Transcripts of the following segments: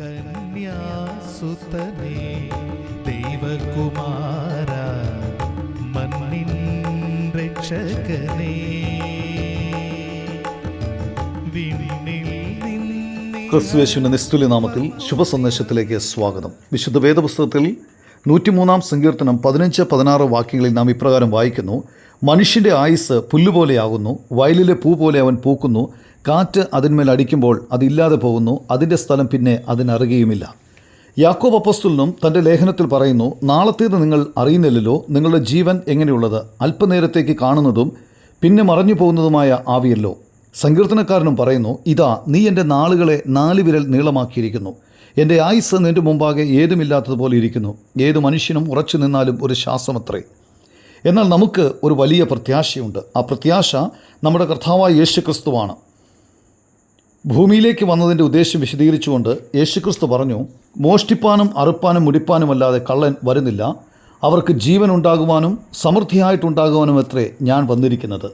കന്യാസുതനേ ദൈവകുമാര മണ്ണിൻ രക്ഷകനേ. ക്രിസ്തുവേശുവിന്റെ നിസ്തുല്യ നാമത്തിൽ ശുഭസന്ദേശത്തിലേക്ക് സ്വാഗതം. വിശുദ്ധ വേദപുസ്തകത്തിൽ നൂറ്റിമൂന്നാം സങ്കീർത്തനം പതിനഞ്ച് പതിനാറ് വാക്യങ്ങളിൽ നാം ഇപ്രകാരം വായിക്കുന്നു. മനുഷ്യന്റെ ആയുസ് പുല്ലുപോലെയാകുന്നു വയലിലെ പൂ പോലെ അവൻ പൂക്കുന്നു കാറ്റ് അതിന്മേൽ അടിക്കുമ്പോൾ അതില്ലാതെ പോകുന്നു അതിന്റെ സ്ഥലം പിന്നെ അതിനറിയുകയുമില്ല യാക്കോബ് അപ്പസ്തുലിനും തന്റെ ലേഖനത്തിൽ പറയുന്നു നാളത്തേത് നിങ്ങൾ അറിയുന്നില്ലല്ലോ നിങ്ങളുടെ ജീവൻ എങ്ങനെയുള്ളത്? അല്പനേരത്തേക്ക് കാണുന്നതും പിന്നെ മറഞ്ഞു പോകുന്നതുമായ ആവിയല്ലോ. സങ്കീർത്തനക്കാരനും പറയുന്നു ഇതാ നീ എന്റെ നാളുകളെ നാല് വിരൽ നീളമാക്കിയിരിക്കുന്നു. എന്റെ ആയുസ് നിന്റെ മുമ്പാകെ ഏതുമില്ലാത്തതുപോലെ ഇരിക്കുന്നു. ഏത് മനുഷ്യനും ഉറച്ചു നിന്നാലും ഒരു ശ്വാസമത്രേ എന്നാൽ നമുക്ക് ഒരു വലിയ പ്രത്യാശയുണ്ട്. ആ പ്രത്യാശ നമ്മുടെ കർത്താവായ യേശു ക്രിസ്തുവാണ് ഭൂമിയിലേക്ക് വന്നതിന്റെ ഉദ്ദേശം വിശദീകരിച്ചുകൊണ്ട് യേശുക്രിസ്തു പറഞ്ഞു മോഷ്ടിപ്പാനും അറുപ്പാനും മുടിപ്പാനുമല്ലാതെ കള്ളൻ വരുന്നില്ല. അവർക്ക് ജീവൻ ഉണ്ടാകുവാനും സമൃദ്ധിയായിട്ടുണ്ടാകുവാനും അത്രേ ഞാൻ വന്നിരിക്കുന്നത്.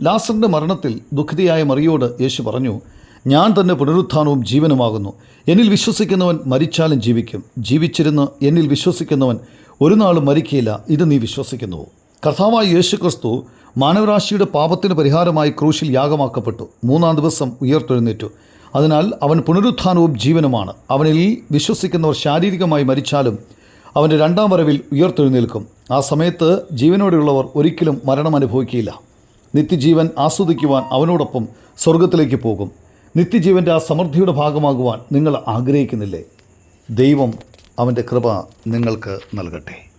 ലാസറിന്റെ മരണത്തിൽ ദുഃഖിതയായ മറിയോട് യേശു പറഞ്ഞു ഞാൻ തന്നെ പുനരുത്ഥാനവും ജീവനുമാകുന്നു. എന്നിൽ വിശ്വസിക്കുന്നവൻ മരിച്ചാലും ജീവിക്കും. ജീവിച്ചിരുന്ന് എന്നിൽ വിശ്വസിക്കുന്നവൻ ഒരു നാളും മരിക്കില്ല ഇത് നീ വിശ്വസിക്കുന്നുവോ കർത്താവായ യേശുക്രിസ്തു മാനവരാശിയുടെ പാപത്തിന് പരിഹാരമായി ക്രൂശിൽ യാഗമാക്കപ്പെട്ടു. മൂന്നാം ദിവസം ഉയർത്തെഴുന്നേറ്റു. അതിനാൽ അവൻ പുനരുത്ഥാനവും ജീവനുമാണ്. അവനിൽ വിശ്വസിക്കുന്നവർ ശാരീരികമായി മരിച്ചാലും അവന്റെ രണ്ടാം വരവിൽ ഉയർത്തെഴുന്നേൽക്കും. ആ സമയത്ത് ജീവനോടെയുള്ളവർ ഒരിക്കലും മരണം അനുഭവിക്കുകയില്ല. നിത്യജീവൻ ആസ്വദിക്കുവാൻ അവനോടൊപ്പം സ്വർഗത്തിലേക്ക് പോകും. നിത്യജീവന്റെ ആ സമൃദ്ധിയുടെ ഭാഗമാകുവാൻ നിങ്ങൾ ആഗ്രഹിക്കുന്നില്ലേ? ദൈവം അവന്റെ കൃപ നിങ്ങൾക്ക് നൽകട്ടെ.